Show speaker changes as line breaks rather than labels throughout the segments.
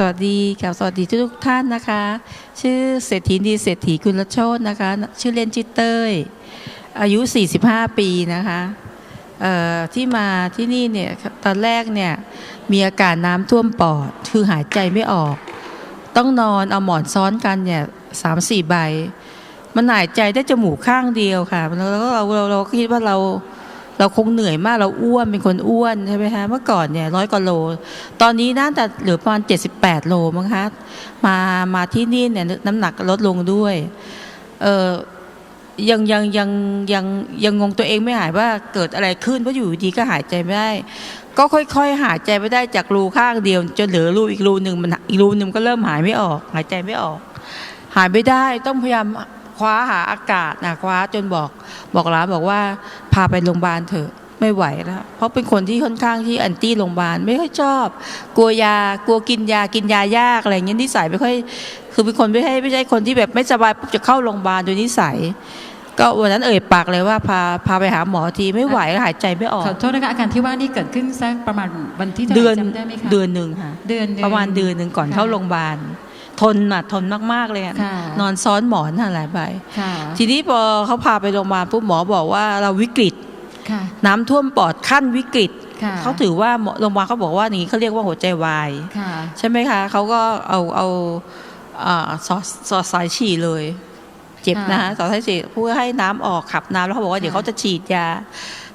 สวัสดีค่ะสวัสดีทุกท่านนะคะ ชื่อเศรษฐีดีเศรษฐีกุลโชตนะคะ ชื่อเล่นชื่อเต้ย อายุ 45 ปีนะคะที่มาที่นี่เนี่ยตอนแรกเนี่ยมีอาการน้ำท่วมปอด คือหายใจไม่ออก ต้องนอนเอาหมอนซ้อนกันเนี่ยสามสี่ใบ มันหายใจได้จมูกข้างเดียวค่ะ แล้วเราเราเราก็คิดว่าเรา เราคงเหนื่อยมากเราอ้วนเป็นคนอ้วนใช่ไหมคะเมื่อก่อนเนี่ยร้อยกว่าโล ตอนนี้น่าจะเหลือประมาณ 78 โลมั้งคะมามาที่นี่เนี่ยน้ำหนักลดลงด้วยเออยังยังยังยังยังงงตัวเองไม่หายว่าเกิดอะไรขึ้นเพราะอยู่ดีก็หายใจไม่ได้ ก็ค่อย ๆ หายใจไม่ได้จากรูข้างเดียวจนเหลือรูอีกรูหนึ่งมันอีกรูหนึ่งก็เริ่มหายไม่ออก หายใจไม่ออก หายไม่ได้ต้องพยายาม คว้าหาอากาศนะคว้าจนบอก บอกร้านบอกว่า พาไปโรงพยาบาลเถอะไม่ไหวแล้วเพราะเป็นคนที่ค่อนข้างที่แอนตี้โรงพยาบาลไม่ค่อยชอบ กลัวยากลัวกินยากินยายากอะไรอย่างเงี้ยนิสัยไม่ค่อยคือเป็นคนไม่ใช่ไม่ใช่คนที่แบบไม่สบายปุ๊บจะเข้าโรงพยาบาลโดยนิสัย ก็วันนั้นเอ่ยปากเลยว่าพาพาไปหาหมอทีไม่ไหวหายใจไม่ออก
ขอโทษนะคะอาการที่ว่านี่เกิดขึ้นสักประมาณวันที่เท่าไห
เดือน
ร่จำได้ไหมคะ
เดือนหนึ่งค่ะ
เดือนหนึ่ง
ประมาณเดือนหนึ่งก่อน
ค่ะ
เข้าโรงพยาบาล ทนอะทนมากๆเลยอะ
ค่ะ
นอนซ้อนหมอนอะหลายใบ
ค่ะ
ทีนี้พอเขาพาไปโรงพยาบาลปุ๊บหมอบอกว่าเราวิกฤต
ค่ะ
น้ำท่วมปอดขั้นวิกฤต
ค่ะ
เขาถือว่าหมอโรงพยาบาลเขาบอกว่าอย่างนี้เขาเรียกว่าหัวใจวาย
ค่ะ
ใช่ไหมคะเขาก็เอาเอาอ่าสอดสอดสายฉี่เลยเจ็บนะคะสอดสายฉี่เพื่อให้น้ำออกขับน้ำแล้วเขาบอกว่าเดี๋ยวเขาจะฉีดยา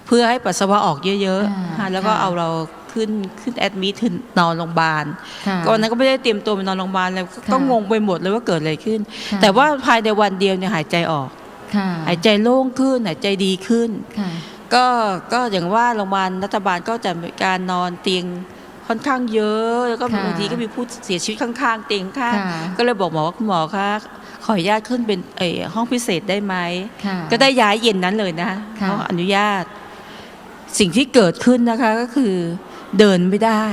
เพื่อให้ปัสสาวะออกเยอะ
อ่า
ๆค่ะแล้วก็
ค่ะ
เอาเรา ขึ้นขึ้นแอดมิทนอนโรงพยาบาล
ค่ะ
ก็วันนั้นก็ไม่ได้เตรียมตัวไปนอนโรงพยาบาลเลยก็
ค่ะ
งงไปหมดเลยว่าเกิดอะไรขึ้น
ค่ะ
แต่ว่าภายในวันเดียวเนี่ยหายใจออก
ค่ะ
หายใจโล่งขึ้นหายใจดีขึ้น
ค่ะ
ก็ก็อย่างว่าโรงพยาบาลรัฐบาลก็จะมีการนอนเตียงค่อนข้างเยอะแล้วก็
ค่ะ
บางทีก็มีผู้เสียชีวิตข้างๆ เตียงข้าง
ค่ะ
ก็เลยบอกหมอว่าคุณหมอคะขออนุญาตขึ้นเป็นเออห้องพิเศษได้ไหม
ค่ะ
ก็ได้ย้ายเย็นนั้นเลยนะ
ค่ะ
เขาอนุญาต สิ่งที่เกิดขึ้นนะคะก็คือ เดินไม่ได้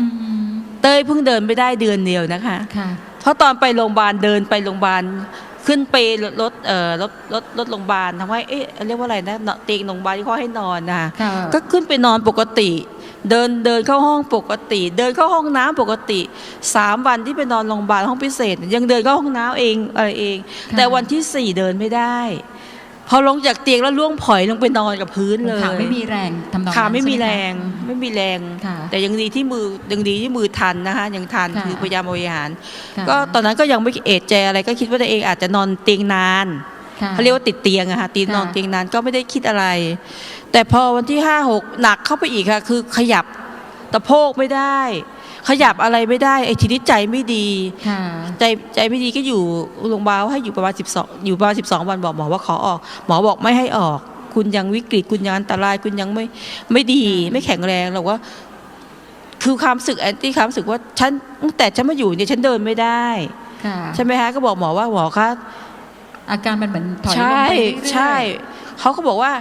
อืม
เต้ยเพิ่งเดินไม่ได้เดือนเดียวนะคะ
ค่ะ
เพราะตอนไปโรงพยาบาลเดินไปโรงพยาบาลขึ้นไปรถรถเอ่อรถรถรถโรงพยาบาลทำให้เอ๊ะเรียกว่าอะไรนะเนอะเตียงโรงพยาบาลที่เขาให้นอนนะ
ค่ะ
ก็ขึ้นไปนอนปกติ เดินเดินเข้าห้องปกติ เดินเข้าห้องน้ำปกติสามวันที่ไปนอนโรงพยาบาลห้องพิเศษ ยังเดินเข้าห้องน้ำเองอะไรเองะแต่วันที่สี่เดินไม่ได้ พอลงจากเตียงแล้วล่วงผอยลงไปนอนกับพื้นเลย
ขาไม่มีแรงทำนอง
ขา
นั้น
ไม่มี
ใช่ห
แร
คะ
งไม่มีแรง
ค่ะ
แต่ยังดีที่มือยังดีที่มือทันนะคะยังทัน
ค่ะ
คือพยายามบริหาร
ค่ะ
ก็ตอนนั้นก็ยังไม่เอะใจอะไรก็คิดว่าตัวเองอาจจะนอนเตียงนาน
ค่ะ
เขาเรียกว่าติดเตียงอะค่ะตีน
ค่ะ
นอนเตียงนานก็ไม่ได้คิดอะไร แต่พอวันที่ห้าหกหนักเข้าไปอีกค่ะ คือขยับตะโพกไม่ได้ ขยับอะไรไม่ได้ไอ้ทีนี้ใจไม่ดี
ค่ะ
ใจใจไม่ดีก็อยู่โรงพยาบาลให้อยู่ประมาณ12 อยู่ประมาณ12 วันบอกหมอว่าขอออก หมอบอกไม่ให้ออก คุณยังวิกฤตคุณยังอันตรายคุณยังไม่ไม่ดี ไม่แข็งแรงเราว่า คือความรู้สึกแอนตี้ความรู้สึกว่าฉันตั้งแต่ฉันมาอยู่เนี่ยฉันเดินไม่ได้
ค่ะ
ใช่ไหมฮะก็บอกหมอว่าหมอคะ
อาการมันเหมือนถอยลง
ใช่
ไปเรื่อยๆ
ใช่เขาก็บอกว่า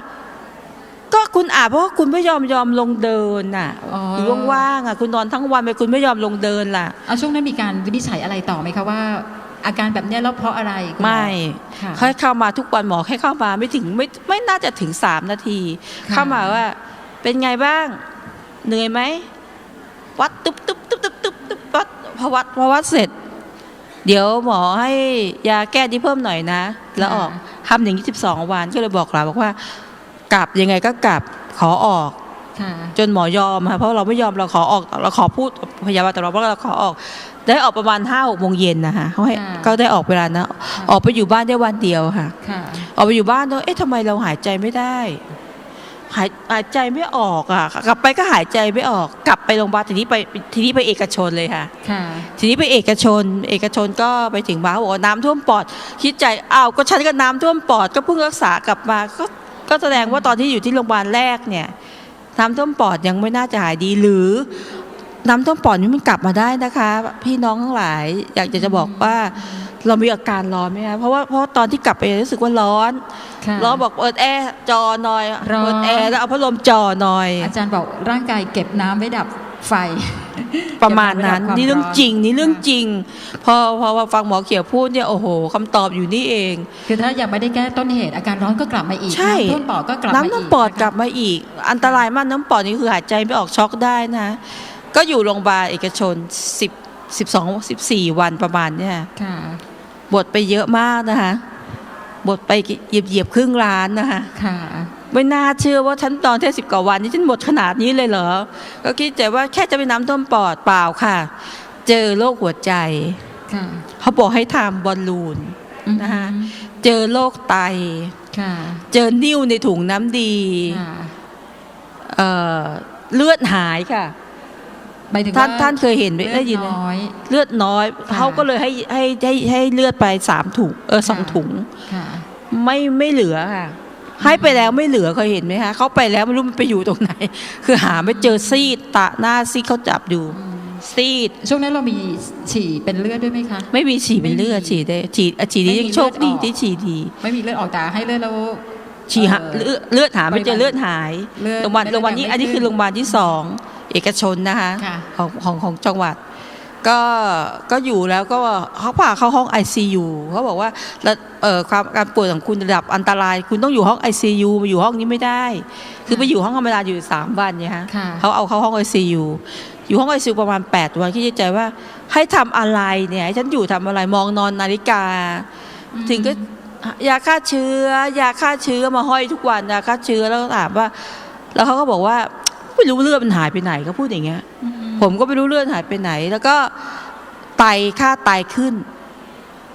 ก็คุณอาจเพราะว่าคุณไม่ยอมยอมลงเดินน่ะ
อ๋อ
หรือว่างๆอะคุณนอนทั้งวันไปคุณไม่ยอมลงเดินล่ะ
เอาช่วงนั้นมีการวินิจฉัยอะไรต่อไหมคะว่า อาการแบบเนี้ยแล้วเพราะอะไรคุณห
ไม่
ค่ะ
เขาให้เข้ามาทุกวันหมอให้เข้ามาไม่ถึงไม่ไม่น่าจะถึงสามนาที
ค่ะ
เข้ามาว่า เป็นไงบ้าง เหนื่อยไหมวัดตุ๊บตุ๊บตุ๊บตุ๊บตุ๊บตุ๊บวัดพอวัดพอวัดเสร็จ เดี๋ยวหมอให้ยาแก้ที่เพิ่มหน่อยนะ แล้วออกทำอย่างนี้สิบสองวันก็เลยบอกหลานบอกว่า กลับยังไงก็กลับขอออก
ค่ะ
จนหมอยอมค่ะเพราะเราไม่ยอมเราขอออกเราขอพูดพยาบาลแต่เราเพราะเราขอออก ได้ออกประมาณห้าหกโมงเย็นนะคะเขาให้
ค่ะ
ก็ได้ออกเวลานะออกไปอยู่บ้านได้วันเดียวค่ะ
ค่ะ
ออกไปอยู่บ้านแล้วเอ๊ะทำไมเราหายใจไม่ได้ หายหายใจไม่ออกอะ กลับไปก็หายใจไม่ออก กลับไปโรงพยาบาลทีนี้ไปทีนี้ไปเอกชนเลยค่ะ
ค่ะ
ทีนี้ไปเอกชน เอกชนก็ไปถึงบ้านบอกว่าน้ำท่วมปอดคิดใจอ้าวก็ฉันก็น้ำท่วมปอดก็เพิ่งรักษากลับมาก็ ก็แสดงว่าตอนที่อยู่ที่โรงพยาบาลแรกเนี่ยน้ำท่วมปอดยังไม่น่าจะหายดีหรือน้ำท่วมปอดนี่มันกลับมาได้นะคะ พี่น้องทั้งหลาย อยากจะจะบอกว่าเรามีอาการร้อนไหมคะเพราะว่าเพราะว่าตอนที่กลับไปรู้สึกว่าร้อน
ค่ะ
ร้อนบอกเปิดแอร์จอหน่อย
ร้อน
เปิดแอร์แล้วเอาพัดลมจอหน่อย
อาจารย์บอกร่างกายเก็บน้ำไว้ดับ ไฟ
ประมาณนั้น
เก็บไว้ดับความ
นี่เรื่องจริงนี่เรื่อง
ค่ะ
จริง พอพอฟังหมอเขียวพูดเนี่ยโอ้โหคำตอบอยู่นี่เอง
คือถ้ายังไม่ได้แก้ต้นเหตุอาการร้อนก็กลับมาอีก
ใช่
น้ำท่วมปอดก็กลับมาอีก
น้ำน้ำปอด
นะคะ
กลับมาอีก อันตรายมากน้ำปอดนี่คือหายใจไม่ออกช็อกได้นะ ก็อยู่โรงพยาบาลเอกชน10สิบสองสิบสี่วันประมาณเนี่ย
ค่ะ
บทไปเยอะมากนะคะบทไปเหยียบเหยียบๆครึ่งล้านนะคะ
ค่ะ
ไม่น่าเชื่อว่าฉันตอนแค่สิบกว่าวันนี้ฉันหมดขนาดนี้เลยเหรอ ก็คิดแต่ว่าแค่จะไปน้ำท่วมปอดเปล่าค่ะ เจอโรคหัวใจ
ค่ะ
เขาบอกให้ทำบอลลูนนะคะเจอโรคไต
ค่ะ
เจอนิ่วในถุงน้ำดี
ค่ะ
เอ่อเลือดหายค่ะ
หมายถึง
ท่าน
ว่
ท่านเคยเห็นไหม
เลือ
ได้
ด
ยินไหม
น้อย
เลือดน้อย
ค่ะ
เขาก็เลยให้ให้ให้ให้เลือดไปสามถุงเออสอง
ค่ะ
ถุง
ค่ะ
ไม่ไม่เหลือค่ะ ให้ไปแล้วไม่เหลือเคยเห็นไหมคะเขาไปแล้วไม่รู้มันไปอยู่ตรงไหน คือหาไม่เจอซีดตาหน้าซีดเขาจับดูซีด
ช่วงนั้นเรามีฉี่เป็นเลือดด้วยไหมคะ
ไม่มีฉี่เป็นเลือด
ไม่มี
ฉี่ได้ฉี่อะฉี่นี้
ไม่มี
ยังโชคดี
เลือดออก
ที่ฉี่ดี
ไม่มีเลือดออกแต่ให้เลือดแล้ว
ฉี่หา
เอ่อ
เลือดเลือดหาไม่เจอ
ปริมาณ
เลือดหาย
เลือด
โรงพยาบาล
ไม่ได้
โรงพยาบาลนี้
ไม่
อันนี้
ขึ้น
คือโรงพยาบาลที่สองเอกชนนะคะ
ค่ะ
ของของของจังหวัด ก็ก็อยู่แล้วก็เขาพาเข้าห้อง ICU เขาบอกว่าแล้วเอ่อความการป่วยของคุณระดับอันตราย คุณต้องอยู่ห้อง ICU มาอยู่ห้องนี้ไม่ได้ คือไปอยู่ห้องธรรมดาอยู่สามวันเนี่ยฮะ
ค่ะ
เขาเอาเข้าห้อง ICU อยู่ห้อง ICU ประมาณ 8 วันคิดในใจว่าให้ทำอะไรเนี่ยให้ฉันอยู่ทำอะไรมองนอนนาฬิกา ถึงก็ยาฆ่าเชื้อยาฆ่าเชื้อมาห้อยทุกวันยาฆ่าเชื้อแล้วก็ถามว่า แล้วเขาก็บอกว่าไม่รู้เลือดมันหายไปไหนเขาพูดอย่างเงี้ย
อืม
ผมก็ไม่รู้เลือดหายไปไหน แล้วก็ไตค่าไตขึ้น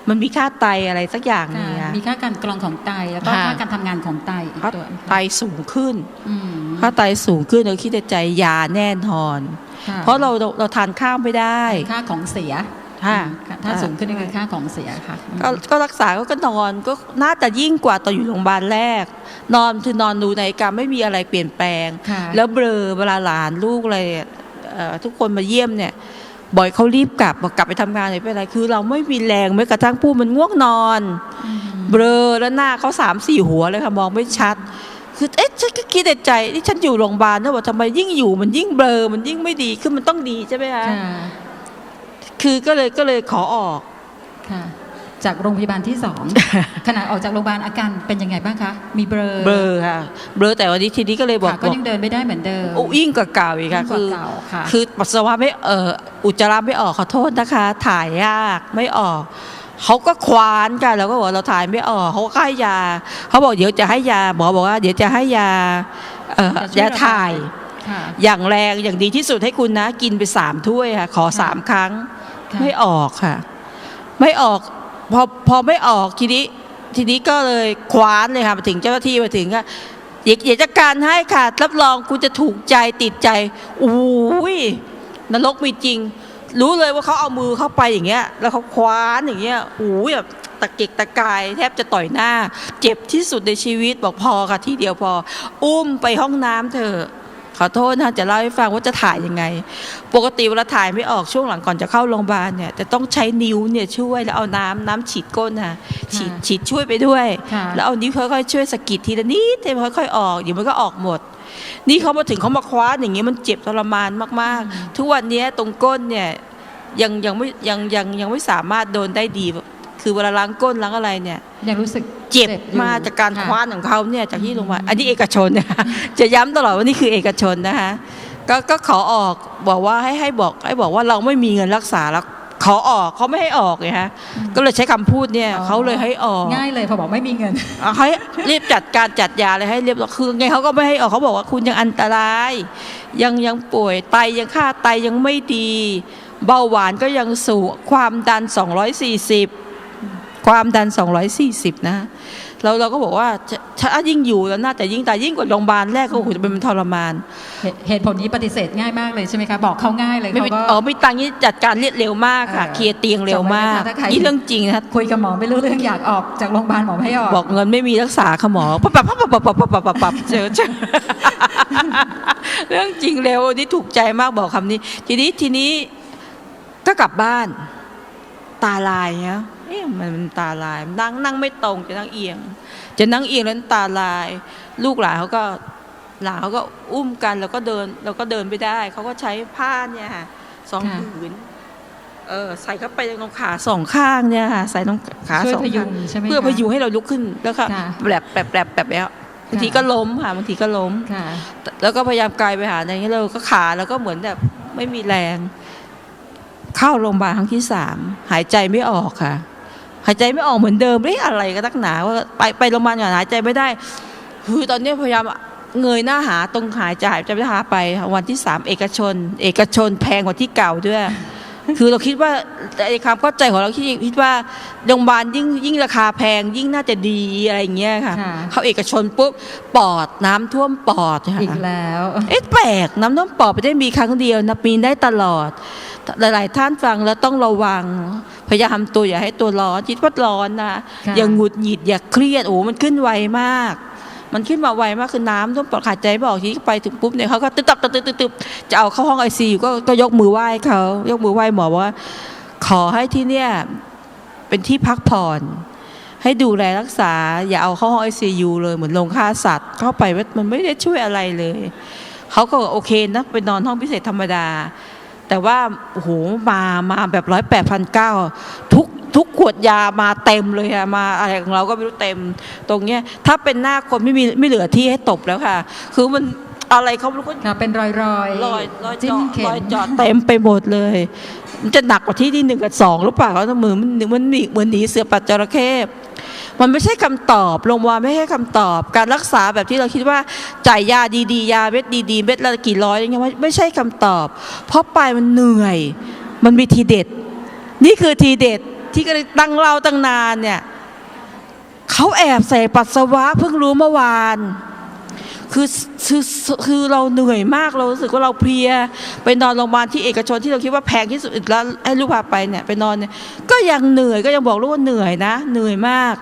มันมีค่าไตอะไรสักอย่างหนึง
ค่ะ
อะ
มีค่าการกรองของไตแล้วก็
ค่ะ
ค่าการทำงานของไตอีก
ค่า
ตัว
ไตสูงขึ้น
อืม
ค่าไตสูงขึ้นเราคิดในใจยาแน่นอน
ค่
เพราะเราเราเราทานข้าวไม่ได้
ค่าของเสีย
ค่ะ
อืมถ้าสูงขึ้นนี่คือค่าของเสียค่ะ
ก็ก็รักษาก็ก็นอนก็น่าจะยิ่งกว่าตอนอยู่โรงพยาบาลแรก นอนคือนอนดูนาฬิกาไม่มีอะไรเปลี่ยนแปลง
ค่ะ
แล้วเบลอเวลาหลานลูกอะไรเอ่อ ทุกคนมาเยี่ยมเนี่ยบ่อยเขารีบกลับบอกกลับไปทำงานเลยเป็นไรคือ เราไม่มีแรงแม้กระทั่งพูดมันง่วงนอน
อืม
เบลอแล้วหน้าเขาสามสี่หัวเลยค่ะมองไม่ชัด คือเอ๊ะฉันก็คิดในใจนี่ฉันอยู่โรงพยาบาลนะว่าทำไมยิ่งอยู่มันยิ่งเบลอมันยิ่งไม่ดีคือมันต้องดีใช่ไหมคะ
ค่ะ
คือก็เลยก็เลยขอออก
ค่ะ จากโรงพยาบาลที่สองขณะออกจากโรงพยาบาลอาการเป็นยังไงบ้างคะ มีเบลอ
เบลอค่ะเบลอแต่วันนี้ทีนี้ก็เลยบอก
ค่ะก็
บอก
ยังเดินไม่ได้เหมือนเดิม
โอ้ยิ่งกว่าเก่าอีกค่ะ
ยิ่งกว่า
คือ
เก่าค่ะ
คือปัสสาวะไม่เอออุจจาระไม่ออกขอโทษนะคะ ถ่ายยากไม่ออกเขาก็ควานกันเราก็บอกเราถ่ายไม่ออกเขาก็ให้ยาเขาบอกเดี๋ยวจะให้ยาหมอบอกว่าเดี๋ยวจะให้ยาเอ่อ
จะช่วย
ยาถ่าย
ค่ะ
อย่างแรงอย่างดีที่สุดให้คุณนะ กินไปสามถ้วยค่ะ ขอ
ค่ะ
สามครั้ง
ค่ะ
ไม่ออกค่ะ ไม่ออก พอพอไม่ออกทีนี้ทีนี้ก็เลยคว้านเลยค่ะมาถึงเจ้าหน้าที่มาถึงก็เดี๋ยวเดี๋ยวจัดการให้ค่ะรับรองคุณจะถูกใจติดใจอุ้ยนรกมีจริง รู้เลยว่าเขาเอามือเข้าไปอย่างเงี้ย แล้วเขาคว้านอย่างเงี้ยอุ้ยแบบตะเกียกตะกายแทบจะต่อยหน้า เจ็บที่สุดในชีวิตบอกพอค่ะทีเดียวพอ อุ้มไปห้องน้ำเถอะ อโทษนะจะเล่าให้ฟังว่าจะถ่ายยังไง ปกติเวลาถ่ายไม่ออกช่วงหลังก่อนจะเข้าโรงพยาบาลเนี่ยจะต้องใช้นิ้วเนี่ยช่วยแล้วเอาน้ำน้ำฉีดก้นค่ะฉีดฉีดช่วยไปด้วย
ค่ะ
แล้วเอานิ้วค่อยๆช่วยสะกิดทีละนิดให้มันค่อยๆออกเดี๋ยวมันก็ออกหมด นี่เขามาถึงเขามาคว้าอย่างเงี้ยมันเจ็บทรมานมากๆ ทุกวันเนี้ยตรงก้นเนี่ยยังยังไม่ยังยังยังไม่สามารถโดนได้ดี คือเวลาล้างก้นล้างอะไรเนี่ย
ยังรู้สึก
เจ็บ
อยู่
มาจากการะคว้านของเขาเนี่ยจากที่โรงพยาบาลอันนี้เอกชนนะคะจะย้ำตลอดว่านี่คือเอกชนนะคะก็ก็ขอออกบอกว่าให้ให้บอกให้บอกว่าเราไม่มีเงินรักษาแล้วขอออกเขาไม่ให้ออกไงฮะก็เลยใช้คำพูดเนี่ย
อ๋อ
เขาเลยให้ออก
ง่ายเลยพอบอกไม่มีเงิน
เอาให้รีบจัดการจัดยาเลยให้เรียบร้อยคือไงเขาก็ไม่ให้ออกเขาบอกว่าคุณยังอันตราย ยังยังป่วยไตยังค่าไตยังไม่ดี เบาหวานก็ยังสูงความดัน 240 ความดัน 240 นะเราเราก็บอกว่าจะถ้ายิ่งอยู่แล้วน่าจะยิ่งตายยิ่งกว่าโรงพยาบาลแรกก็โอ้โหจะเป็นทรมาน
เหตุเหตุผลนี้ปฏิเสธง่ายมากเลยใช่ไหมคะ บอกเขาง่ายเลย
ไม่
เขา
มี
ก็
อ๋อไม่ตังค์นี่จัดการเรียดเร็วมากค่ะ
เออ
เคลียร์เตียงเร็วมาก
จำไว้นะคะถ้าใคร
นี่เรื่องจริงนะ
คุยกับหมอไม่รู้เรื่องอยากออกจากโรงพยาบาลหมอไม่ให้ออก
บอกเงินไม่มีรักษาค่ะหมอปับปับปับปับปับปับปับปับปับเจอเจอเรื่องจริงเร็วนี่ถูกใจมากบอกคำนี้ ทีนี้ทีนี้ก็กลับบ้านตาลายเนี้ย เอ๊ะมันมันตาลาย นั่งนั่งไม่ตรงจะนั่งเอียง จะนั่งเอียงแล้วตาลาย ลูกหลานเขาก็หลานเขาก็อุ้มกันแล้วก็เดินเราก็เดินไม่ได้ เขาก็ใช้ผ้าเนี่ยค่ะสอง
ค่ะ
ผืนเออใส่เข้าไปตรงขาสองข้างเนี่ยค่ะใส่ตรงขา
ช่วย
สอง
พยุ
ข้าง
งใช่ไหม
เพื่อ
คะ
พยุงให้เราลุกขึ้นแล้วก็
ค่ะ
แบบแบบแบบแบบแล้วบางทีก็ล้มค่ะบางทีก็ล้ม
ค่ะ
แล้วก็พยายามกายไปหาอะไรอย่างเงี้ยเราก็ขาแล้วก็เหมือนแบบไม่มีแรงขเข้าโรงพยาบาลครั้งที่สามหายใจไม่ออกค่ะ หายใจไม่ออกเหมือนเดิมเอ๊ะอะไรก็ตักหนาว่าไปไปโรงพยาบาลก่อนหายใจไม่ได้คือตอนนี้พยายามเงยหน้าหาตรงหายใจหายใจไม่ได้หาไป วันที่สามเอกชน เอกชนแพงกว่าที่เก่าด้วย คือเราคิดว่าแต่ไอ้ความเข้าใจของเราคิดคิดว่าโรงพยาบาลยิ่งยิ่งราคาแพง ยิ่งน่าจะดีอะไรอย่างเงี้ยค่ะ
ค่ะ
เข้าเอกชนปุ๊บปอดน้ำท่วมปอดค่ะ
อีกแล้ว
เอ๊ะแปลกน้ำท่วมปอดไม่ได้มีครั้งเดียวนะปีนได้ตลอด หลาย ๆ ท่านฟังแล้วต้องระวัง พยายามทำตัวอย่าให้ตัวร้อนคิดว่าร้อนนะ
ค่ะ
อย่างหงุดหงิดอย่าเครียดโอ้มันขึ้นไวมาก มันขึ้นมาไวมากคือน้ำท่วมปอดขาดใจไม่อกทีไปถึงปุ๊บเนี่ยเขาก็ตึ๊บตึ๊บตึ๊บตึ๊บจะเอาเข้าห้องไอซีก็ก็ยกมือไหว้เขายกมือไหว้หมอว่า ขอให้ที่เนี่ยเป็นที่พักผ่อนให้ดูแลรักษา อย่าเอาเข้าห้องไอซียูเลยเหมือนโรงฆ่าสัตว์ เข้าไปมันไม่ได้ช่วยอะไรเลย เขาก็โอเคนะไปนอนห้องพิเศษธรรมดา แต่ว่าโอ้โหมามาแบบร้อยแปดพันเก้าทุก ทุกขวดยามาเต็มเลยอะมาอะไรของเราก็ไม่รู้เต็มตรงเนี้ยถ้าเป็นหน้าคนไม่มีไม่เหลือที่ให้ตบแล้วค่ะ คือมันอะไรเขาไม่รู้ก็
ค่ะเป็นรอยรอย
รอยรอย
จิ้
เจาะ
มเข็ม
รอยเจาะเต็มไปหมดเลยมันจะหนักกว่าที่ที่หนึ่งกับสองหรือเปล่าเขาเหมือนมันมันหนีเหมือนหนีเสือปัดจระเข้มันไม่ใช่คำตอบโรงพยาบาลไม่ใช่คำตอบ การรักษาแบบที่เราคิดว่าจ่ายยาดีๆ ยาเม็ดดีๆเม็ดละกี่ร้อยอย่างเงี้ยไม่ไม่ใช่คำตอบ เพราะไปมันเหนื่อย มันมีทีเด็ด นี่คือทีเด็ด ที่ก็เลยตั้งเล่าตั้งนานเนี่ยเขาแอบใส่ปัสสาวะเพิ่งรู้เมื่อวานคือคือคือเราเหนื่อยมากเรารู้สึกว่าเราเพลีย ไปนอนโรงพยาบาลที่เอกชนที่เราคิดว่าแพงที่สุดแล้วให้ลูกพาไปเนี่ยไปนอนเนี่ยก็ยังเหนื่อยก็ยังบอกลูกว่าเหนื่อยนะ เหนื่อยมาก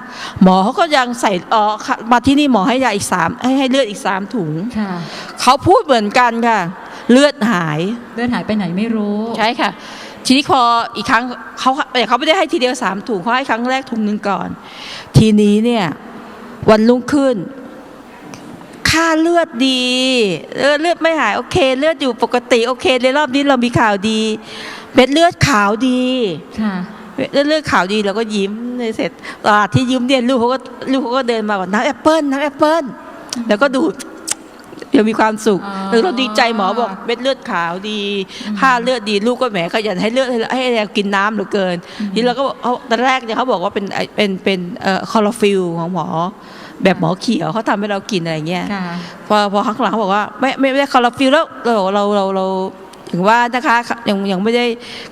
หมอเขาก็ยังใส่อ๋อค่ะมาที่นี่หมอให้ยาอีกสามให้ให้เลือดอีกสามถุง
ค่ะ
เขาพูดเหมือนกันค่ะ เลือดหาย
เลือดหายไปไหนไม่รู้
ใช่ค่ะ ทีนี้พออีกครั้งเขาแต่เขาไม่ได้ให้ทีเดียวสามถุงเขาให้ครั้งแรกถุงหนึ่งก่อน ทีนี้เนี่ยวันรุ่งขึ้น ค่าเลือดดีเออเลือดไม่หายโอเค เลือดอยู่ปกติโอเคในรอบนี้เรามีข่าวดีเม็ดเลือดขาวดี
ค่ะ
เลือดเลือดขาวดีเราก็ยิ้มเลยเสร็จตลาดที่ยิ้มเนี่ยลูกเขาก็ลูกเขาก็เดินมาบอกน้ำแอปเปิ้ลน้ำแอปเปิ้ลแล้วก็ดูด ยังมีความสุข
อ๋อ
เออเราดีใจหมอบอกเม็ดเลือดขาวดีค่าเลือดดีลูกก็แหมขยันให้เลือดให้ให้เรากินน้ำเหลือเกินทีเราก็บอกเขาตอนแรกเนี่ยเขาบอกว่าเป็นไอ้เป็นเป็นเอ่อคลอโรฟิลของหมอแบบหมอเขียวเขาทำให้เรากินอะไรเงี้ย
ค่ะ
พอพอข้างหลังเขาบอกว่าไม่ไม่ไม่ได้คอร์ฟิลแล้วเราเราเราเราถึงว่านะคะยังยังไม่ได้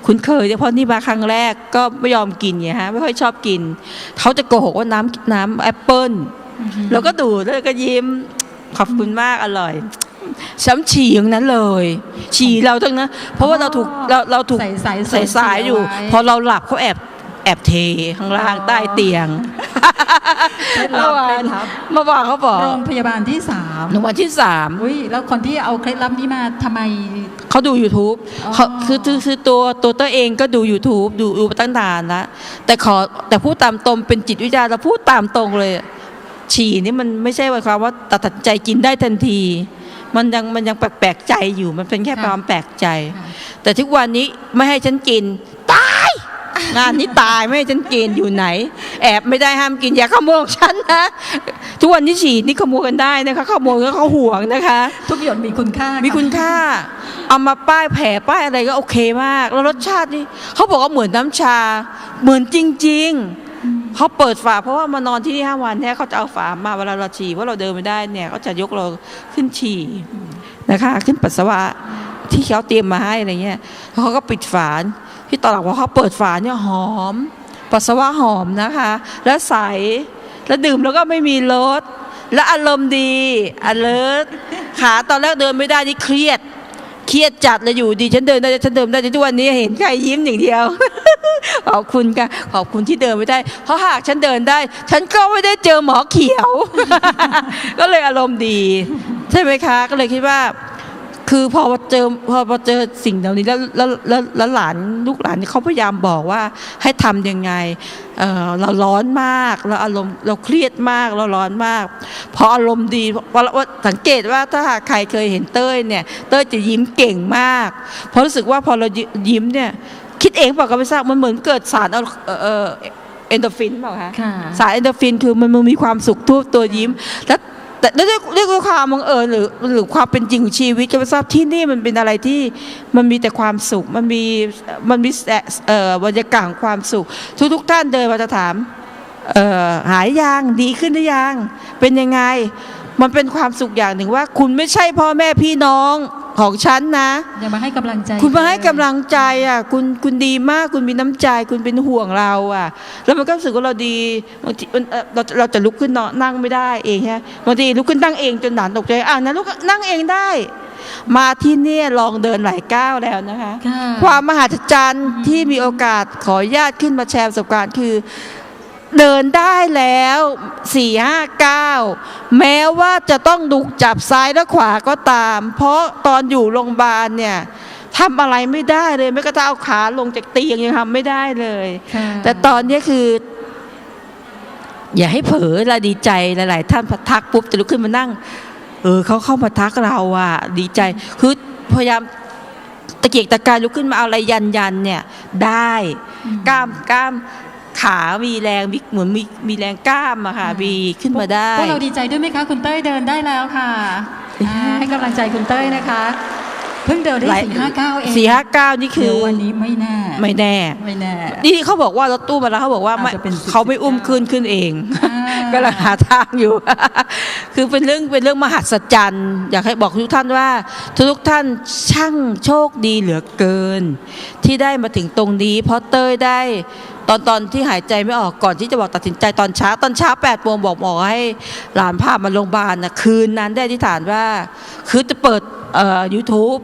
คุ้นเคยเพราะนี่มาครั้งแรกก็ไม่ยอมกินไงฮะไม่ค่อยชอบกินเขาจะโกหกว่าน้ำน้ำแอปเปิ้ลแล้วก็ดูดแล้วก็ยิ้ม ขอบคุณมากอร่อยช้ำฉี่อย่างนั้นเลย ฉี่เราทั้งนั้นเพราะว่าเราถูกเราเราถูก
ใส่สาย
ใส่สายอยู่
ไว้
พอเราหลับเขาแอบแอบเทข้างล่าง
อ๋อ
ใต้เตียง
เคล็ดลั
เมื่
บ
อวา
เคล็
น
ดลับ
เมื่อวานเขาบอก
โรงพยาบาลที่สาม
หนึ่งวันที่สาม
อุ้ยแล้วคนที่เอาเคล็ดลับนี้มาทำไม
เขาดู YouTube
อ๋อ
เขาคือคือคือตัวตัวตัวเองก็ดู YouTube ดูดูมาตั้งนานแล้วแต่ขอแต่พูดตามตรงเป็นจิตวิทยาเราพูดตามตรงเลย ฉี่นี่มันไม่ใช่ว่าความว่าตัดสินใจกินได้ทันที มันยังมันยังแปลกๆใจอยู่มันเป็นแค่
ค่ะ
ความแปลกใจ
ค่ะ
แต่ทุกวันนี้ไม่ให้ฉันกิน ตายงานนี้ตายไม่ให้ฉันกินอยู่ไหน แอบไม่ได้ห้ามกินอย่าขโมยของฉันนะทุกวันนี้ฉี่นี่ขโมยกันได้นะคะขโมยก็เขาห่วงนะคะ
ทุกหยดมีคุณค่า
มี
มี
คุณค่า เอามาป้ายแผ่ป้ายอะไรก็โอเคมาก แล้วรสชาตินี่เขาบอกว่าเหมือนน้ำชา เหมือนจริง ๆ เขาเปิดฝาเพราะว่ามานอนที่นี่ห้าวันเนี่ยเขาจะเอาฝามาเวลาเราฉี่ว่าเราเดินไม่ได้เนี่ยเขาจะยกเราขึ้นฉี่นะคะ ขึ้นปัสสาวะที่เขาเตรียมมาให้อะไรเงี้ยแล้วเขาก็ปิดฝาที่ตอนหลังว่าเขาเปิดฝาเนี่ยหอม ปัสสาวะหอมนะคะ แล้วใสแล้วดื่มแล้วก็ไม่มีรสและอารมณ์ดีอเลิศขาตอนแรกเดินไม่ได้นี่เครียด เครียดจัดเลยอยู่ดีฉันเดินได้ฉันเดินได้ทุกวันนี้เห็นใครยิ้มอย่างเดียว ขอบคุณค่ะ ขอบคุณที่เดินไม่ได้ เพราะหากฉันเดินได้ ฉันก็ไม่ได้เจอหมอเขียว ก็เลยอารมณ์ดี ใช่ไหมคะ ก็เลยคิดว่า คือพอเจอพอเจอสิ่งเหล่านี้แล้วแล้วแล้วหลานลูกหลานเขาพยายามบอกว่าให้ทำยังไงเออเราร้อนมากเราอารมณ์เราเครียดมากเราร้อนมาก พออารมณ์ดีพอว่าสังเกตว่าถ้าหากใครเคยเห็นเต้ยเนี่ย เต้ยจะยิ้มเก่งมากเพราะรู้สึกว่าพอเรายิ้มเนี่ย คิดเองเปล่าก็ไม่ทราบมันเหมือนเกิดสารเอาเอ่อเอ่อเอนโดรฟินเปล่าคะ
ค่ะ
สารเอนโดรฟินคือมันมันมีความสุขทั่วตัวยิ้ม แล้วแต่ด้วยด้วยด้วยความบังเอิญหรือหรือความเป็นจริงของชีวิตก็ไม่ทราบที่นี่มันเป็นอะไรที่มันมีแต่ความสุขมันมีมันมีแสเอ่อบรรยากาศของความสุข ทุกทุกๆท่านเดินมาจะถามเอ่อหายยังดีขึ้นหรือยังเป็นยังไง มันเป็นความสุขอย่างหนึ่งว่า คุณไม่ใช่พ่อแม่พี่น้อง ของฉันนะ
อย่ามาให้กำลังใจ
คุณมาให้กำลังใจอะคุณคุณดีมากคุณมีน้ำใจ คุณเป็นห่วงเราอะ แล้วมันก็รู้สึกว่าเราดีบางทีมันเอ่อเราเราจะลุกขึ้นนอนนั่งไม่ได้เองฮะบางทีลุกขึ้นนั่งเองจนหนานตกใจอะนะลุกนั่งเองได้ มาที่เนี่ยลองเดินหลายก้าวแล้วนะคะ
ค่ะ
ความมหัศจรรย์ที่มีโอกาสขออนุญาตขึ้นมาแชร์ประสบการณ์คือ เดินได้แล้วสี่ห้าเก้าแม้ว่าจะต้องดุกจับซ้ายและขวาก็ตาม เพราะตอนอยู่โรงพยาบาลเนี่ยทำอะไรไม่ได้เลยไม่กระทั่งเอาขาลงจากเตียงยังทำไม่ได้เลย
ค่ะ
แต่ตอนเนี้ยคือ อย่าให้เผลอละดีใจหลาย ๆ ท่านพอทักปุ๊บจะลุกขึ้นมานั่ง เออเขาเข้ามาทักเราอะ ดีใจคือพยายามตะเกียกตะกายลุกขึ้นมาเอาอะไรยันยันๆเนี่ย ได้กล้ามกล้าม ขามีแรงมีเหมือนมีมีแรงกล้ามอะค่ะมีขึ้นมาได้
พวกเราดีใจด้วยไหมคะคุณเต้ยเดินได้แล้วค่ะอ่าให้กำลังใจคุณเต้ยนะคะ เพิ่งเดินได้
หลาย
สี่ห้าเก้าเอง
สี่ห้าเก้านี่คื
เดี๋ย
อ
ววันนี้ไม่แน่
ไม่แน่
ไม่แน่
นี่เขาบอกว่ารถตู้มาแล้วเขาบอกว่าไม่
อาจจะเป็น10
เขาไม่อุ้มขึ้นขึ้นเอง
อ่า
ก็ลังหาทางอยู่ คือเป็นเรื่องเป็นเรื่องมหัศจรรย์อยากให้บอกทุกท่านว่า ทุกท่านช่างโชคดีเหลือเกิน ที่ได้มาถึงตรงนี้ เพราะเต้ยได้ ตอนตอนที่หายใจไม่ออกก่อนที่จะบอกตัดสินใจตอนเช้าตอนเช้าแปดโมงบอกหมอให้หลานพามาโรงพยาบาลนะคืนนั้นได้อธิษฐานว่า คือจะเปิดเอ่อ YouTube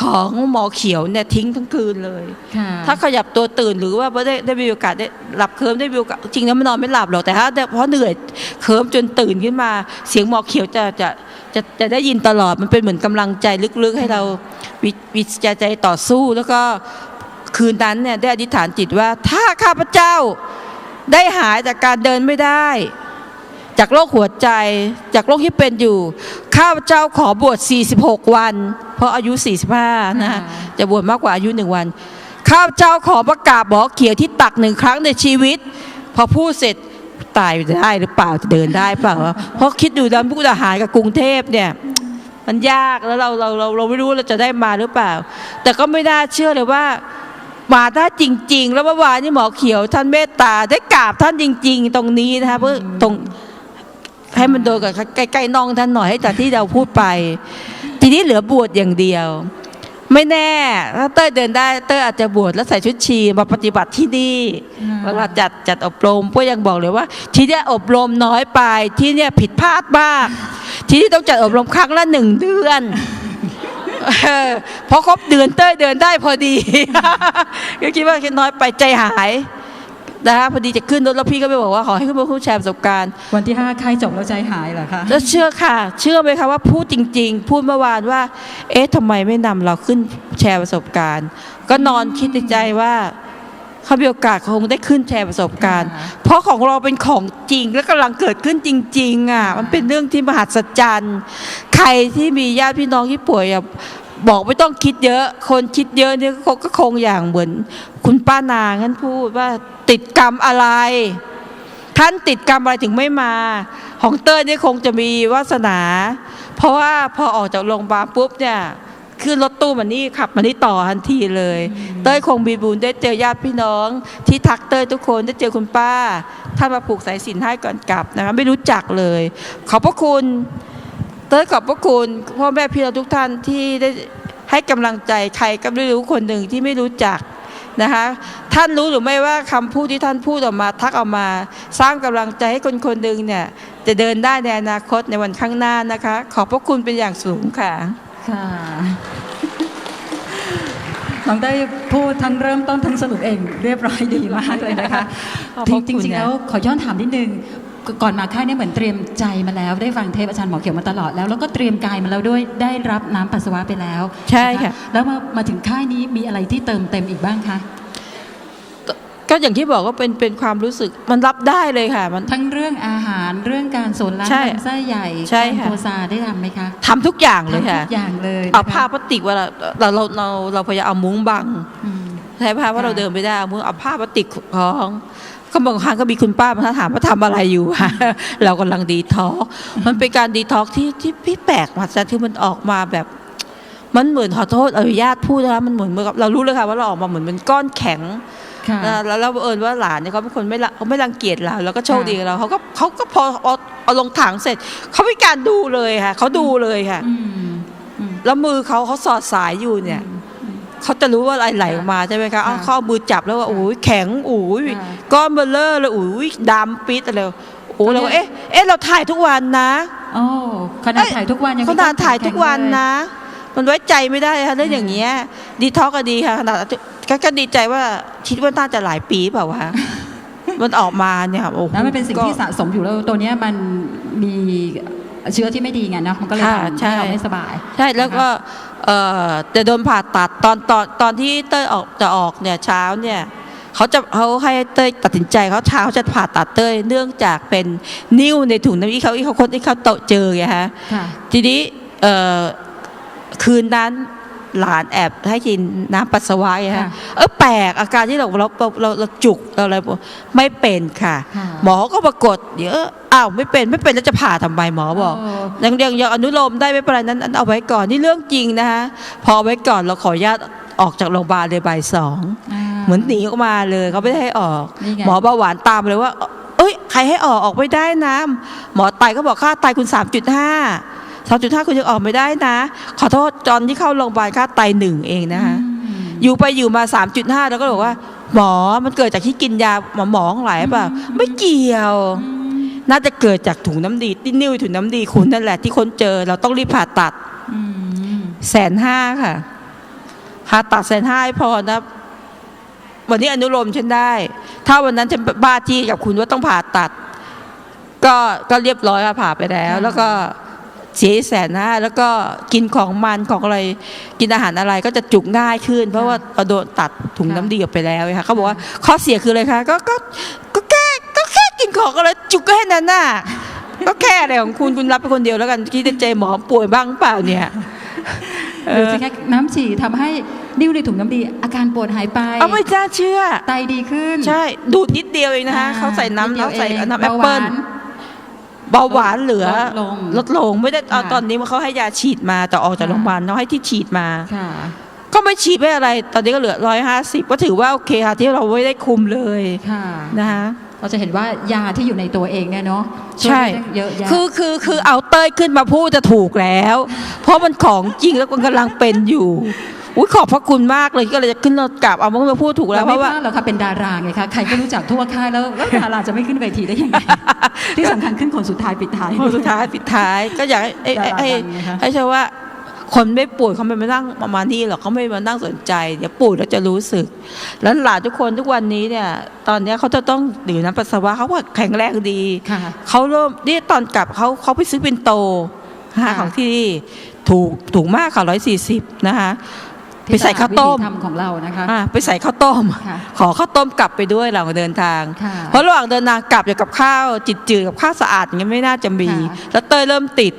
ของหมอเขียวเนี่ยทิ้งทั้งคืนเลย
ค่ะ
ถ้าขยับตัวตื่นหรือว่าได้ได้มีโอกาสได้หลับเคิมได้มีโอกาสจริงแล้วมันนอนไม่หลับหรอกแต่ถ้าได้เพราะเหนื่อยเคิมจนตื่นขึ้นมา เสียงหมอกเขียวจะจะจะจะได้ยินตลอดมันเป็นเหมือนกำลังใจลึกๆ ให้เราวิวิจใจต่อสู้แล้วก็ คืนนั้นเนี่ยได้อธิษฐานจิตว่า ถ้าข้าพเจ้าได้หายจากการเดินไม่ได้ จากโรคหัวใจ จากโรคที่เป็นอยู่ ข้าพเจ้าขอบวช 46 วัน เพราะอายุ 45 นะ
ค่ะ
จะบวชมากกว่าอายุหนึ่งวัน ข้าพเจ้าขอประกาศหมอเขียวที่ตักหนึ่งครั้งในชีวิต พอพูดเสร็จตายได้หรือเปล่าจะเดินได้เปล่าวะเพราะคิดดูดันพุทธหารกับกรุงเทพเนี่ยมันยากแล้วเราเราเราเราไม่รู้ว่าเราจะได้มาหรือเปล่า แต่ก็ไม่น่าเชื่อเลยว่า มาได้จริง ๆ แล้วเมื่อวานนี้หมอเขียว ท่านเมตตาได้กราบท่านจริง ๆ ตรงนี้นะคะเพื่อตรงให้มันโดนกับใกล้ๆน้องท่านหน่อยให้จากที่เราพูดไป ทีนี้เหลือบวชอย่างเดียว ไม่แน่ถ้าเต้ยเดินได้เต้ยอาจจะบวชแล้วใส่ชุดชีมาปฏิบัติที่นี่
อืม
เวลาจัดจัดอบรมก็ยังบอกเลยว่า ที่เนี่ยอบรมน้อยไปที่เนี่ยผิดพลาดมาก ที่นี่ต้องจัดอบรมครั้งละหนึ่งเดือนเออ พอครบเดือนเต้ยเดินได้พอดี ก็คิดว่าน้อยไปใจหายนะคะพอดีจะขึ้นรถแล้วพี่ก็ไปบอกว่าขอให้ขึ้นมาพูดแชร์ประสบการณ์
วันที่ห้าใครจบแล้วใจหายเหรอคะ
แล้วเชื่อค่ะ เชื่อไหมคะว่าพูดจริง ๆ พูดเมื่อวานว่า เอ๊ะทำไมไม่นำเราขึ้นแชร์ประสบการณ์ ก็นอนคิดในใจว่า เขามีโอกาสคงได้ขึ้นแชร์ประสบการณ์
ค่ะ
เพราะของเราเป็นของจริงและกำลังเกิดขึ้นจริง ๆ อะ มันเป็นเรื่องที่มหัศจรรย์ใครที่มีญาติพี่น้องที่ป่วยอะบอกไม่ต้องคิดเยอะ คนคิดเยอะเนี่ยก็ก็คงอย่างเหมือน คุณป้านางท่านพูดว่าติดกรรมอะไร ท่านติดกรรมอะไรถึงไม่มาของเต้ยนี่คงจะมีวาสนา เพราะว่าพอออกจากโรงพยาบาลปุ๊บเนี่ย ขึ้นรถตู้มานี่ขับมานี่ต่อทันทีเลย เต้ยคงมีบุญได้เจอญาติพี่น้อง ที่ทักเต้ยทุกคนได้เจอคุณป้าท่านมาผูกสายสิญจนให้ก่อนกลับนะคะไม่รู้จักเลย ขอบพระคุณ เต้ยขอบพระคุณพ่อแม่พี่น้องทุกท่านที่ได้ให้กำลังใจใครก็ไม่รู้คนหนึ่งที่ไม่รู้จักนะคะท่านรู้หรือไม่ว่าคำพูดที่ท่านพูดออกมาทักออกมา สร้างกำลังใจให้คนคนหนึ่งเนี่ยจะเดินได้ในอนาคตในวันข้างหน้านะคะ ขอบพระคุณเป็นอย่างสูงค่ะ
ค่ะน้องได้พูดทั้งเริ่มต้นทั้งสรุปเอง เรียบร้อยดีมากเลยนะคะ
ขอบพระ
จริง
คุณ
จริงๆ
นะ
แล้วขอย้อนถามนิดนึงก่อนมาค่ายเนี่ยเหมือนเตรียมใจมาแล้ว ได้ฟังเทปอาจารย์หมอเขียวมาตลอดแล้ว แล้วก็เตรียมกายมาแล้วด้วยได้รับน้ำปัสสาวะไปแล้ว
ใช่ค่ะ
นแล้วมามาถึงค่ายนี้มีอะไรที่เติมเต็มอีกบ้างคะ
ก็อย่างที่บอกว่าเป็นเป็นความรู้สึกมันรับได้เลยค่ะ มัน
ทั้งเรื่องอาหารเรื่องการส่วนล้าง
ใช่
ลำไส้ใหญ่
ใช่
การ
ค่ะ
โพซาได้ทำไหมคะ
ทำทุกอย่างเลย
ทำ
ค่ะ
ทุกอย่างเลย
เอา
นะคะ
ผ้าพลาสติกเวลาเราเราเราเราพยายามเอามุ้งบัง
อืม
ใช่ไหมคะว่า
ค่ะ
เราเดินไม่ได้เอามือเอาผ้ามาติดคล้อง ก็บางครั้งก็มีคุณป้ามาถามว่าทำอะไรอยู่ เรากำลังดีท็อกซ์มันเป็นการดีท็อกซ์ที่ที่พี่แปลกมาจากที่มันออกมาแบบ มันเหมือนขอโทษอนุญาตพูดนะคะมันเหมือนเหมือนกับเรารู้เลยค่ะว่าเราออกมาเหมือนเป็นก้อนแข็ง
ค่ะ
นะ แล้วเราเอิญว่าหลานเนี่ยเขาเป็นคนไม่ละเขาไม่รังเกียจเราแล้วก็โชค
ค่ะ
ดีกับเราเขาก็เขาก็พอเอาเอาลงถังเสร็จเขาไม่การดูเลยค่ะเขาดูเลยค่ะ
อืมอืม
แล้วมือเขาเขาสอดสายอยู่เนี่ยเขาจะรู้ว่าอะไรไหลออกมาใช่ไหมคะเอา
ค่ะ
เข้ามือจับแล้วว่าโอ้ยแข็งโอ้ย
ค่ะ
ก้อนเบลเลอร์เลยโอ้ยดำปิดอะไรโอ้
ตอนนี้
เราก็เอ๊ะเอ๊ะเราถ่ายทุกวันนะ
โอ้ขนาดถ่ายทุกวันยัง
เขา
มี
นานถ่ายทุกวัน
แข็งเลย
นะ มันไว้ใจไม่ได้ค่ะเรื่องอย่างเงี้ยดีท็อกก็ดีค่ะขนาด ก็ก็ดีใจว่าคิดว่าน่าจะหลายปีเปล่าวะมันออกมาเนี่ยโอ้โห
แล้วมันเป็นสิ่งที่
ก็
สะสมอยู่แล้วตัวเนี้ยมันมีเชื้อที่ไม่ดีไงเนาะมันก็เลย
ค่ะ
ทำ
ใช่
ให้เราไม่สบาย
ใช่แล้วก็เอ่อแต่โดนผ่าตัดตอนตอนตอนที่เต้ยออกจะออกเนี่ยเช้าเนี่ยเขาจะเขาให้เต้ยตัดสินใจเขาเช้าจะผ่าตัดเต้ยเนื่องจากเป็นนิ้วในถุงน้ำที่เขาที่เขาคนที่เขาโตะเจอไงฮะ
ค่ะ
ทีนี้เอ่อคืนนั้น หลานแอบให้กินน้ำปัสสาวะไง
ค่ะ
ฮะเออแปลกอาการที่เราเราเราเราเราจุกเราอะไรบอกไม่เป็นค่ะ
ค่ะ
หมอก็ปรากฏเดี๋ยวอ้าวไม่เป็นไม่เป็นแล้วจะผ่าทำไมหมอบอก
เยั
งยังยังอนุโลมได้ไม่เป็นไรนั้นอันเอาไว้ก่อนนี่เรื่องจริงนะคะพอเอาไว้ก่อนเราขออนุญาตออกจากโรงพยาบาลเลยบ่ายสองาเหมือนหนีออกมาเลยเขาไม่ได้ให้ออก
นี่ไง
หมอเบาหวานตามเลยว่า เอ้ยใครให้ออกออกไม่ได้นะหมอไตก็บอกค่าไตคุณ 3.5 3.5คุณยังออกไม่ได้นะ ขอโทษตอนที่เข้าโรงพยาบาลค่าไตหนึ่งเองนะคะ
อืม
อยู่ไปอยู่มา3.5แล้วก็บอกว่า หมอมันเกิดจากที่กินยาหมอหมอของหลายเปล่าไม่เกี่ยว
อืม
น่าจะเกิดจากถุงน้ำดีที่นิ้วถุงน้ำดีคุณนั่นแหละที่คนเจอเราต้องรีบผ่าตัด
อืม
แสนห้าค่ะผ่าตัดแสนห้าให้พอนะวันนี้อนุโลมฉันได้ ถ้าวันนั้นฉันบ้าจี้กับคุณว่าต้องผ่าตัด ก็ก็เรียบร้อยค่ะผ่าไปแล้ว แล้วก็ เสียแสนห้าแล้วก็กินของมันของอะไรกินอาหารอะไรก็จะจุกง่ายขึ้น เพราะว่าเราโดนตัดถุงน้ำดีออกไปแล้วค่ะเขาบอกว่าข้อเสียคืออะไรคะก็ก็ก็แค่ก็แค่กินของอะไรจุกก็แค่นั้นน่ะก็แค่อะไรของคุณคุณรับไปคนเดียวแล้วกันคิดในใจหมอป่วยบ้างเปล่าเนี่ยเอ
ดู
อ
สิคะน้ำฉี่ทำให้นิ่วในถุงน้ำดี อาการปวดหายไป
เอาไม่น่าเชื่อ
ไตดีขึ้น
ใช่ ดูดนิดเดียวเองนะคะ
อ่
เขาใส่น้ำ
ดดียว
เขาใส่
อง
น้ำแอปเปิ้ล
บาหวาน
เบาหวานเหลือ
ลดลง
ลดลงไม่ได้เอา
ค่ะ
ตอนนี้เขาให้ยาฉีดมาแต่ออกจาก
ค่ะ
โรงพยาบาลเขาให้ที่ฉีดมา
ค่ะ
ก็ไม่ฉีดไม่อะไร ตอนนี้ก็เหลือร้อยห้าสิบก็ถือว่าโอเคค่ะที่เราไม่ได้คุมเลย
ค่ะ
นะคะ
เราจะเห็นว่ายาที่อยู่ในตัวเองเนี่ยเนาะวย
ใช่
ได้เยอะแยะ
คือคือคือเอาเต้ยขึ้นมาพูดจะถูกแล้ว เพราะมันของจริงแล้วมันกำลังเป็นอยู่ อุ้ยขอบพระคุณมากเลยก็เลยจะขึ้นมากราบเอามาพูดถูกแล้ว
เรา
เพ
ไม่
ราะ
พ
ว่า
ลาดหรอกค่ะเป็นดาราไงคะใครก็รู้จักทั่วค่ายแล้วแล้วดาราจะไม่ขึ้นเวทีได้ยังไงที่สำคัญขึ้นคนสุดท้ายปิดท้าย
คนสุดท้ายปิดท้าย ก็อยากให้ให้ให้
ดาราดังไงคะ
ให้ใช่ว่าคนไม่ป่วยเขาไม่มานั่งประมาณนี้หรอกเขาไม่มานั่งสนใจ เดี๋ยวป่วยแล้วจะรู้สึก แล้วหลานทุกคนทุกวันนี้เนี่ย ตอนเนี้ยเขาจะต้องดื่มน้ำปัสสาวะเขาว่าแข็งแรงดี
ค่ะ
เขาเริ่มนี่ตอนกลับเขาเขาไปซื้อเป็นโตนะคะ
ค่ะ
ของที่นี่ถูกถูกมากค่ะร้อยสี่สิบนะคะ ไปใส่ข้าวต้ม
ที่ตลดวิธีทำของเรานะคะ
อ่าไปใส่ข้าวต้ม
ค่ะ
ขอข้าวต้มกลับไปด้วยหลังเดินทาง
ค่ะ
เพราะระหว่างเดินทางกลับอยู่กับข้าวจืดๆกับข้าวสะอาดอย่างเงี้ยไม่น่าจะมี
ค่ะ
แล้วเต้ยเริ่มติด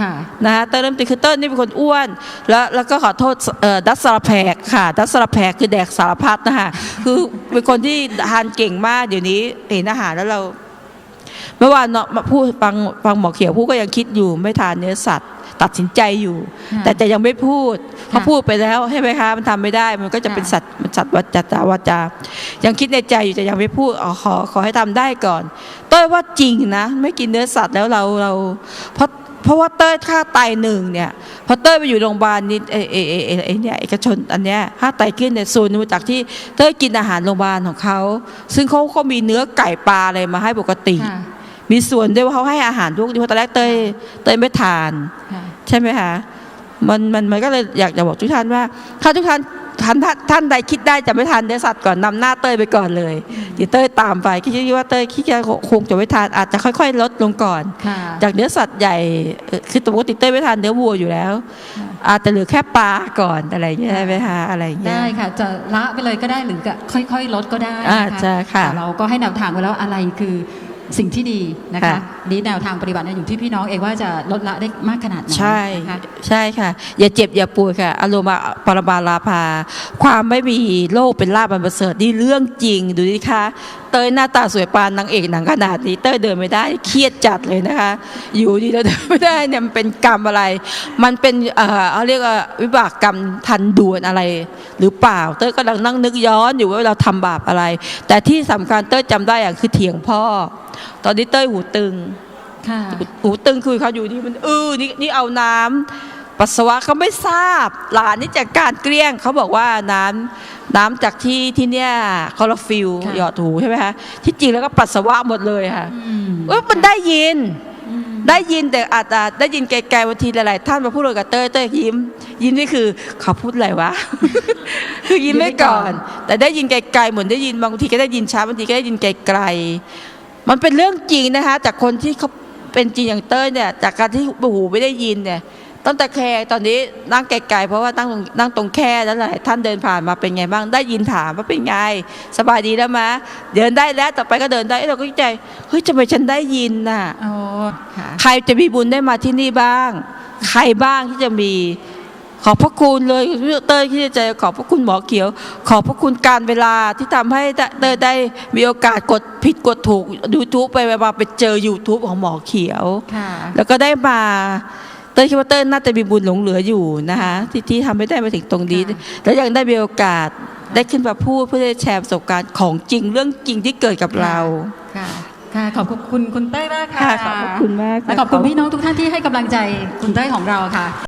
ค่ะ
นะฮะเต้ยเริ่มติดคือเต้ยนี่เป็นคนอ้วน แล้วแล้วก็ขอโทษเอ่อดัสสารแพกค่ะ ดัสสารแพกคือแดกสารพัดนะคะคือเป็นคนที่ทานเก่งมากเดี๋ยวนี้เห็นอาหารแล้วเราเมื่อวานเนาะมาพูดฟังฟังหมอเขียวพูดก็ยังคิดอยู่ไม่ทานเนื้อสัตว์ ตัดสินใจอยู่
ค่ะ
แต่จะยังไม่พูดเขา
ค่ะ
พูดไปแล้วใช่ไหมคะมันทำไม่ได้มันก็จะเป็น
ค่ะ
สัตว์มันสัตว์วัจจาวาจายังคิดในใจอยู่แต่ยังไม่พูดอ๋อขอขอให้ทำได้ก่อน เต้ยว่าจริงนะ ไม่กินเนื้อสัตว์แล้วเราเราเพราะเพราะว่าเต้ยค่าไตหนึ่งเนี่ยพอเต้ยไปอยู่โรงพยาบาลนี่เอเอเอเอเอเนี่ยเอกชนอันเนี้ยค่าไตขึ้นเนี่ยส่วนหนึ่งมาจากที่เต้ยกินอาหารโรงพยาบาลของเขาซึ่งเขาก็มีเนื้อไก่ปลาอะไรมาให้ปกติ
ค่ะ
มีส่วนด้วยว่าเขาให้อาหารพวกนี้เพราะตอนแรกเต้ยเต้ยไม่ทาน
ค่ะ
ใช่ไหมคะมันมันมันก็เลยอยากจะบอกทุกท่านว่าถ้าทุกท่านท่านท่านท่านใดคิดได้จะไม่ทานเนื้อสัตว์ก่อนนำหน้าเต้ยไปก่อนเลยเดี๋ยวเต้ยตามไปคิดคิดว่าเต้ยคิดจะคงจะไม่ทานอาจจะค่อย ๆ ลดลงก่อน
ค่ะ
จากเนื้อสัตว์ใหญ่เอ่อคือปกติเต้ยไม่ทานเนื้อวัวอยู่แล้ว อาจจะเหลือแค่ปลาก่อนอะไรอย่างเงี้ยใช่ไหมคะอะไรอย่างเงี้ย
ได้ค่ะจะละไปเลยก็ได้หรือก็ค่อยๆลดก็ได้
อ่า
นะคะ
ใช่ค่ะ
แต่เราก็ให้แนวทางไว้แล้วอะไรคือ สิ่งที่ดีนะคะ
ค่ะ
นี้แนวทางปฏิบัติเนี่ยอยู่ที่พี่น้องเองว่าจะลดละได้มากขนาดไหน
ใช่
นะคะ
ใช่ค่ะ อย่าเจ็บอย่าป่วยค่ะอารมณ์ปรมาลาภา ความไม่มีโรคเป็นลาบอันประเสริฐนี่เรื่องจริงดูดิคะเต้ยหน้าตาสวยปานนางเอกหนังขนาดนี้เต้ยเดินไม่ได้เครียดจัดเลยนะคะ อยู่ดีเราเดินไม่ได้เนี่ยมันเป็นกรรมอะไร มันเป็นเอ่อเขาเรียกว่าวิบากกรรมทันด่วนอะไร หรือเปล่า เต้ยกำลังนั่งนึกย้อนอยู่ว่าเราทำบาปอะไร แต่ที่สำคัญเต้ยจำได้อย่างคือเถียงพ่อ ตอนนี้เต้ยหูตึง
ค่ะ
หูตึงคือเขาอยู่ดีมันเออนี่นี่เอาน้ำ ปัสสาวะเขาไม่ทราบ หลานนี่จากการเกลี้ยงเขาบอกว่าน้ำน้ำจากที่ที่เนี่ยคลอโรฟิล
ค่ะ
หยอดหูใช่ไหมคะที่จริงแล้วก็ปัสสาวะหมดเลยค่ะ
อืม
เอยมันได้ยิน
อืม
ได้ยินแต่อาจจะได้ยินไกลๆบางทีหลายๆท่านมาพูดเลยกับเต้ยเต้ยยิ้ม ยิ้มนี่คือเขาพูดอะไรวะ คือยิ้มไม่ก่อน แต่ได้ยินไกลๆเหมือนได้ยินบางทีก็ได้ยินช้าบางทีก็ได้ยินไกลๆมันเป็นเรื่องจริงนะคะจากคนที่เขาเป็นจริงอย่างเต้ยเนี่ย จากการที่หูไม่ได้ยินเนี่ย ตั้งแต่แคร์ตอนนี้นั่งไกลๆเพราะว่านั่งตรงนั่งตรงแค่แล้วหลายท่านเดินผ่านมาเป็นไงบ้างได้ยินถามว่าเป็นไง สบายดีแล้วมะเดินได้แล้วต่อไปก็เดินได้เอ้ยเราก็คิดใจเฮ้ยทำไมฉันได้ยินน่ะ
โอ้ค่ะ
ใครจะมีบุญได้มาที่นี่บ้าง ใครบ้างที่จะมีขอบพระคุณเลยเต้ยที่จะขอบพระคุณหมอเขียว ขอบพระคุณการเวลาที่ทำให้เต้ยได้มีโอกาสกดผิดกดถูกยูทูบไปมาไปเจอ YouTube ของหมอเขียว
ค่ะ
แล้วก็ได้มา เต้ยคิดว่าเต้ยน่าจะมีบุญหลงเหลืออยู่นะคะที่ที่ทำให้ได้มาถึงตรงนี้
ค่ะ
แล้วยังได้มีโอกาสได้ขึ้นมาพูดเพื่อได้แชร์ประสบการณ์ของจริงเรื่องจริงที่เกิดกับเรา
ค่ะค่ะขอบคุณคุณเต้ยมากค่ะ
ค่ะขอบพระคุณมากค่ะ
และขอบคุณพี่น้องทุกท่านที่ให้กำลังใจคุณเต้ยของเราค่ะ